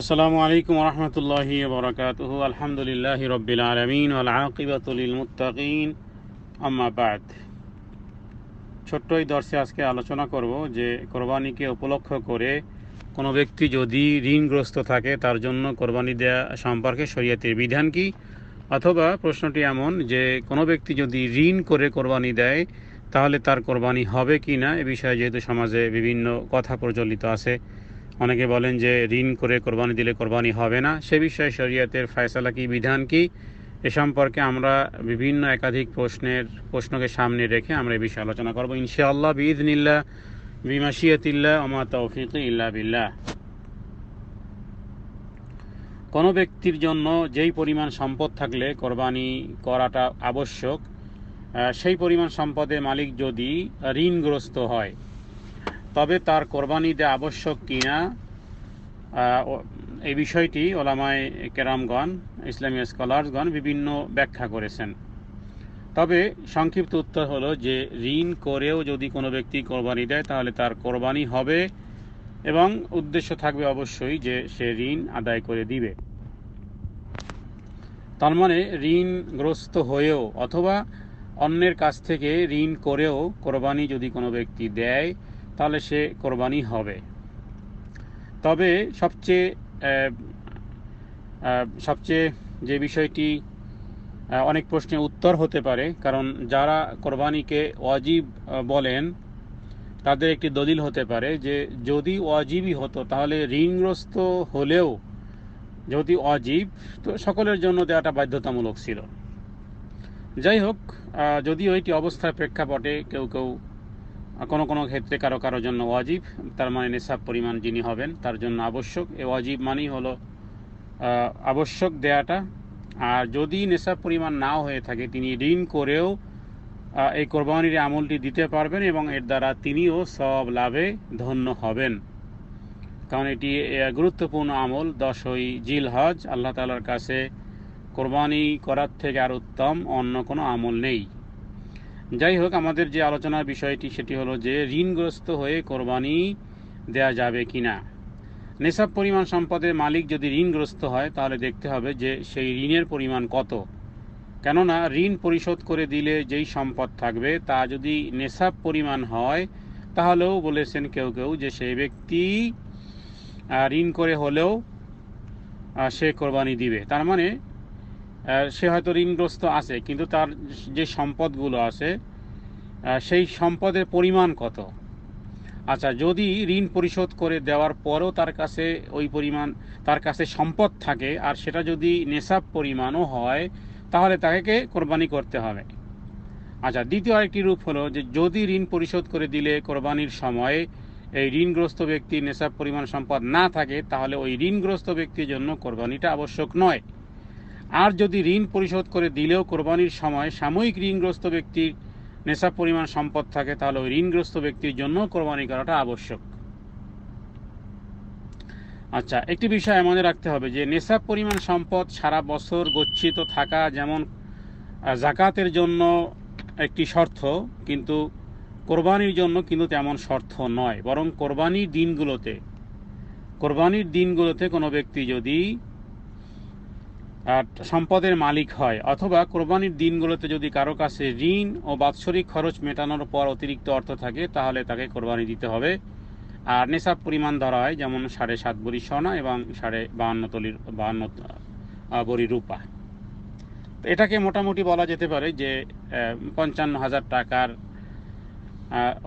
আসসালামু আলাইকুম রহমতুল্লাহি বরকাতুহ আলহামদুলিল্লাহ রব্বিল আলমিন আলআকিবাতুল মুত্তাকিন। আম্মা বাদ। ছোট্ট দর্শে আজকে আলোচনা করব যে কোরবানিকে উপলক্ষ করে কোনো ব্যক্তি যদি ঋণগ্রস্ত থাকে, তার জন্য কোরবানি দেয়া সম্পর্কে শরীয়তের বিধান কি? অথবা প্রশ্নটি এমন যে কোনো ব্যক্তি যদি ঋণ করে কোরবানি দেয়, তাহলে তার কোরবানি হবে কি না এ বিষয়ে যেহেতু সমাজে বিভিন্ন কথা প্রচলিত আছে অনেকে বলেন যে ঋণ করে কোরবানি দিলে কোরবানি হবে না। সে বিষয়ে শরীয়তের ফয়সালা কি, বিধান কি, এ সম্পর্কে আমরা বিভিন্ন একাধিক প্রশ্নের, প্রশ্নকে সামনে রেখে আমরা এ বিষয়ে আলোচনা করব ইনশাআল্লাহ বিদনিল্লা বিমাশিয়াতিল্লাহ, ওমা তৌফিক ইল্লা বিল্লাহ। কোনো ব্যক্তির জন্য যেই পরিমাণ সম্পদ থাকলে কোরবানি করাটা আবশ্যক সেই পরিমাণ সম্পদের মালিক যদি ঋণগ্রস্ত হয় তবে তার কোরবানি দেওয়া আবশ্যক কিনা এই বিষয়টি ওলামায় কেরামগণ, ইসলামী স্কলার্সগণ বিভিন্ন ব্যাখ্যা করেছেন। তবে সংক্ষিপ্ত উত্তর হলো যে, ঋণ করেও যদি কোনো ব্যক্তি কোরবানি দেয়, তাহলে তার কোরবানি হবে এবং উদ্দেশ্য থাকবে অবশ্যই যে সে ঋণ আদায় করে দিবে। তার মানে ঋণগ্রস্ত হয়েও অথবা অন্যের কাছ থেকে ঋণ করেও কোরবানি যদি কোনো ব্যক্তি দেয় তাহলে সে কোরবানি হবে। তবে সবচেয়ে সবচেয়ে যে বিষয়টি অনেক প্রশ্নের উত্তর হতে পারে, কারণ যারা কোরবানিকে ওয়াজিব বলেন, তাদের একটি দলিল হতে পারে যে যদি ওয়াজিবই হতো, তাহলে ঋণগ্রস্ত হলেও যদি অজীব তো সকলের জন্য দেওয়াটা বাধ্যতামূলক ছিল। যাই হোক যদিও এটি অবস্থার প্রেক্ষাপটে কেউ কেউ কোনো কোনো ক্ষেত্রে কারও কারও জন্য ওয়াজিব, তার মানে নেশাব পরিমাণ যিনি হবেন, তার জন্য আবশ্যক। এ ওয়াজিব মানেই হলো আবশ্যক দেয়াটা। আর যদি নেশাব পরিমাণ নাও হয়ে থাকে, তিনি ঋণ করেও এই কোরবানির আমলটি দিতে পারবেন এবং এর দ্বারা তিনিও সব লাভে ধন্য হবেন। কারণ এটি গুরুত্বপূর্ণ আমল, দশই জিল হজ আল্লাহ তালার কাছে কোরবানি করার থেকে আর উত্তম অন্য কোনো আমল নেই। যাই হোক আমাদের যে আলোচনার বিষয়টি সেটি হলো যে ঋণগ্রস্ত হয়ে কোরবানি দেয়া যাবে কি না নেশাব পরিমাণ সম্পদের মালিক যদি ঋণগ্রস্ত হয়, তাহলে দেখতে হবে যে সেই ঋণের পরিমাণ কত। কেননা, ঋণ পরিশোধ করে দিলে যেই সম্পদ থাকবে, তা যদি নেশাব পরিমাণ হয়, তাহলেও বলেছেন কেউ কেউ যে সেই ব্যক্তি ঋণ করে হলেও সে কোরবানি দিবে। তার মানে সে হয়তো ঋণগ্রস্ত আছে, কিন্তু তার যে সম্পদগুলো আছে সেই সম্পদের পরিমাণ কত? আচ্ছা যদি ঋণ পরিশোধ করে দেওয়ার পরও তার কাছে ওই পরিমাণ, তার কাছে সম্পদ থাকে, আর সেটা যদি নেশাব পরিমাণও হয়, তাহলে তাকে কোরবানি করতে হবে। আচ্ছা দ্বিতীয় আরেকটি রূপ হলো যে যদি ঋণ পরিশোধ করে দিলে কোরবানির সময় এই ঋণগ্রস্ত ব্যক্তির নেশাব পরিমাণ সম্পদ না থাকে, তাহলে ওই ঋণগ্রস্ত ব্যক্তির জন্য কোরবানিটা আবশ্যক নয়। আর যদি ঋণ পরিশোধ করে দিলেও কোরবানির সময় সাময়িক ঋণগ্রস্ত ব্যক্তির নেশাব পরিমাণ সম্পদ থাকে, তাহলে ওই ঋণগ্রস্ত ব্যক্তির জন্য কোরবানি করাটা আবশ্যক। আচ্ছা একটি বিষয় মনে রাখতে হবে যে নেশাব পরিমাণ সম্পদ সারা বছর গচ্ছিত থাকা যেমন জাকাতের জন্য একটি শর্ত, কিন্তু কোরবানির জন্য কিন্তু তেমন শর্ত নয়। বরং কোরবানির দিনগুলোতে কোরবানির দিনগুলোতে কোনো ব্যক্তি যদি সম্পদের মালিক হয়, অথবা কোরবানির দিনগুলোতে যদি কারও কাছে ঋণ ও বাৎসরিক খরচ মেটানোর পর অতিরিক্ত অর্থ থাকে, তাহলে তাকে কোরবানি দিতে হবে। আর নেশাব পরিমাণ ধরা হয় যেমন সাড়ে সাত বড়ি সোনা এবং সাড়ে বাহান্ন তলির, বাহান্ন বড়ি রূপা। তো এটাকে মোটামুটি বলা যেতে পারে যে পঞ্চান্ন হাজার টাকার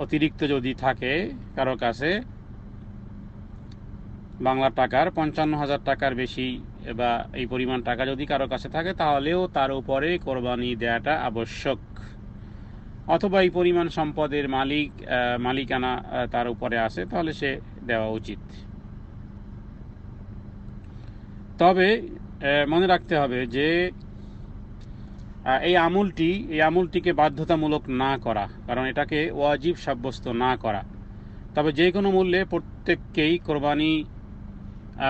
অতিরিক্ত যদি থাকে কারও কাছে, বাংলা টাকার পঞ্চান্ন হাজার টাকার বেশি বা এই পরিমাণ টাকা যদি কারও কাছে থাকে, তাহলেও তার উপরে কোরবানি দেওয়াটা আবশ্যক। অথবা এই পরিমাণ সম্পদের মালিক মালিকানা তার উপরে আছে, তাহলে সে দেওয়া উচিত। তবে মনে রাখতে হবে যে এই আমলটি, এই আমলটিকে বাধ্যতামূলক না করা, কারণ এটাকে ওয়াজিব সাব্যস্ত না করা। তবে যে কোনো মূল্যে প্রত্যেককেই কোরবানি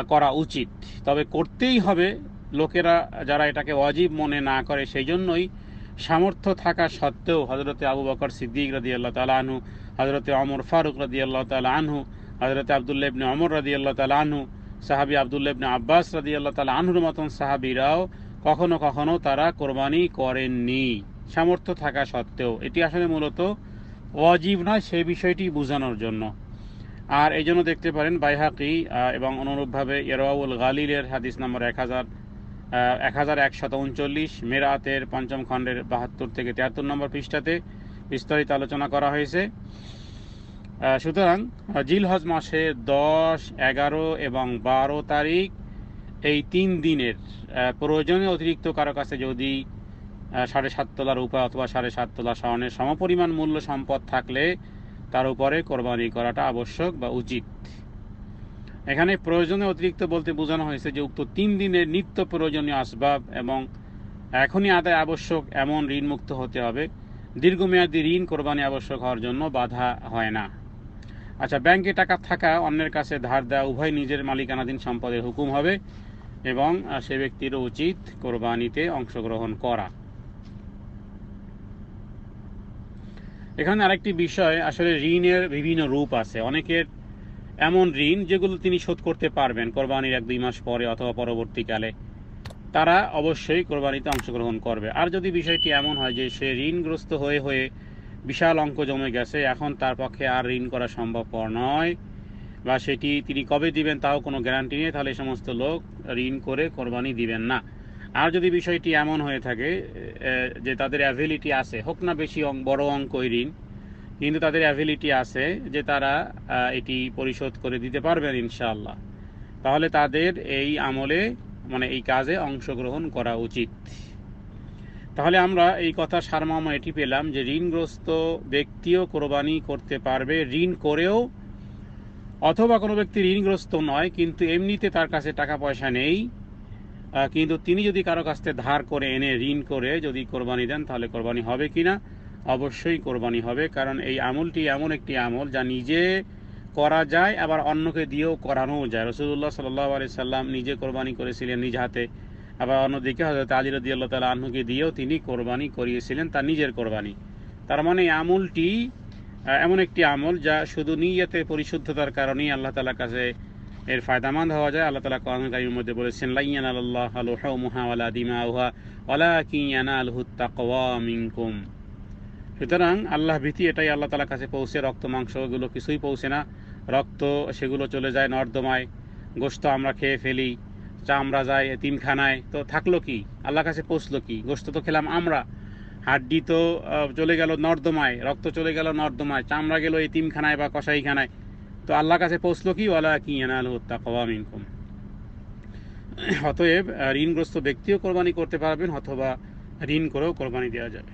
করা উচিত। তবে করতেই হবে। লোকেরা যারা এটাকে অজীব মনে না করে সেই জন্যই সামর্থ্য থাকা সত্ত্বেও হজরতে আবু বকর সিদ্দিক রাদি আল্লাহ তালা আনহু হজরতে অমর ফারুক রাদি আল্লাহ তালা আনহু হজরতে আবদুল্লাহ ইবনে অমর রাদি আল্লাহ তালা আনহু, সাহাবি আবদুল্লাহ ইবনে আব্বাস রাদি আল্লাহ তালা আনহুর মতন সাহাবিরাও কখনো কখনো তারা কোরবানি করেননি। সামর্থ্য থাকা সত্ত্বেও। এটি আসলে মূলত অজীব নয় সেই বিষয়টি বোঝানোর জন্য। আর এই জন্য দেখতে পারেন বাইহাকি এবং অনুরূপভাবে ইরাউল গালিলের হাদিস নম্বর এক হাজার এক হাজার একশত উনচল্লিশ, মেরাতের পঞ্চম খণ্ডের বাহাত্তর থেকে তিয়াত্তর নম্বর পৃষ্ঠাতে বিস্তারিত আলোচনা করা হয়েছে। সুতরাং জিলহজ মাসে দশ, এগারো এবং বারো তারিখ এই তিন দিনের প্রয়োজনে অতিরিক্ত কারও কাছে যদি সাড়ে সাত তোলার উপা অথবা সাড়ে সাত তোলা স্বর্ণের সমপরিমাণ মূল্য সম্পদ থাকলে তার উপরে কোরবানি করাটা আবশ্যক বা উচিত। এখানে প্রয়োজনে অতিরিক্ত বলতে বোঝানো হয়েছে যে, উক্ত তিন দিনের নিত্য প্রয়োজনীয় আসবাব এবং এখনই আদায় আবশ্যক এমন ঋণমুক্ত হতে হবে। দীর্ঘমেয়াদী ঋণ কোরবানি আবশ্যক হওয়ার জন্য বাধা হয় না। আচ্ছা ব্যাংকে টাকা থাকা অন্যের কাছে ধার দেওয়া উভয় নিজের মালিকানাধীন সম্পদের হুকুম হবে এবং সে ব্যক্তিরও উচিত কোরবানিতে অংশগ্রহণ করা। এখানে আরেকটি বিষয়, আসলে ঋণের বিভিন্ন রূপ আছে। অনেকের এমন ঋণ যেগুলো তিনি শোধ করতে পারবেন কোরবানির এক, দুই মাস পরে অথবা পরবর্তীকালে। তারা অবশ্যই কোরবানিতে অংশগ্রহণ করবে। আর যদি বিষয়টি এমন হয় যে সে ঋণগ্রস্ত হয়ে হয়ে বিশাল অঙ্ক জমে গেছে, এখন তার পক্ষে আর ঋণ করা সম্ভবপর নয় বা সেটি তিনি কবে দিবেন তাও কোনো গ্যারান্টি নেই, তাহলে সমস্ত লোক ঋণ করে কোরবানি দিবেন না। আর যদি বিষয়টি এমন হয়ে থাকে যে তাদের অ্যাভিলিটি আছে, হোক না বেশি বড় অঙ্কই ঋণ, কিন্তু তাদের অ্যাভিলিটি আছে যে তারা এটি পরিশোধ করে দিতে পারবেন ইনশাআল্লাহ, তাহলে তাদের এই আমলে মানে এই কাজে অংশগ্রহণ করা উচিত। তাহলে আমরা এই কথা সারমর্ম এটি পেলাম যে ঋণগ্রস্ত ব্যক্তিও কোরবানি করতে পারবে ঋণ করেও, অথবা কোনো ব্যক্তি ঋণগ্রস্ত নয়, কিন্তু এমনিতে তার কাছে টাকা পয়সা নেই কিন্তু তিনি যদি কারও কাছ থেকে ধার করে এনে ঋণ করে যদি কোরবানি দেন, তাহলে কোরবানি হবে কিনা? অবশ্যই কোরবানি হবে, কারণ এই আমলটি এমন একটি আমল যা নিজে করা যায়, আবার অন্যকে দিয়েও করানো যায়। রসুল্লাহ সাল্লাহ আলি সাল্লাম নিজে কোরবানি করেছিলেন নিজ হাতে, আবার অন্যদিকে হজরত আলী রদি আল্লাহ তালা আহ্নকে দিয়েও তিনি কোরবানি করিয়েছিলেন তার নিজের কোরবানি। তার মানে আমলটি এমন একটি আমল যা শুধু নিয়তে, পরিশুদ্ধতার কারণেই আল্লাহ তালার কাছে এর ফায়দামন্দ হওয়া যায়। আল্লাহ তালা কোরআন কারিমের মধ্যে বলেছেন, লাইয়ান আল্লাহ আলুহা ওয়ালা দিমা উহা ওয়ালা কিয়ানা আলহু তাকওয়া মিনকুম। সুতরাং আল্লাহ ভীতি এটাই আল্লাহ তালার কাছে পৌঁছে, রক্ত, মাংস এগুলো কিছুই পৌঁছে না। রক্ত সেগুলো চলে যায় নর্দমায় গোস্ত আমরা খেয়ে ফেলি চামড়া যায় তিনখানায় তো থাকল কি? আল্লাহর কাছে পৌঁছলো কি? গোস্ত তো খেলাম আমরা। হাড্ডি তো চলে গেল নর্দমায়, রক্ত চলে গেল নর্দমায় চামড়া গেল এই তিনখানায় বা কষাইখানায় তো আল্লাহ কাছে পৌঁছলো কি ওয়ালা কি এনাল হত্যা কবাম ইনকম অতএব ঋণগ্রস্ত ব্যক্তিও কোরবানি করতে পারবেন অথবা ঋণ করেও কোরবানি দেওয়া যাবে।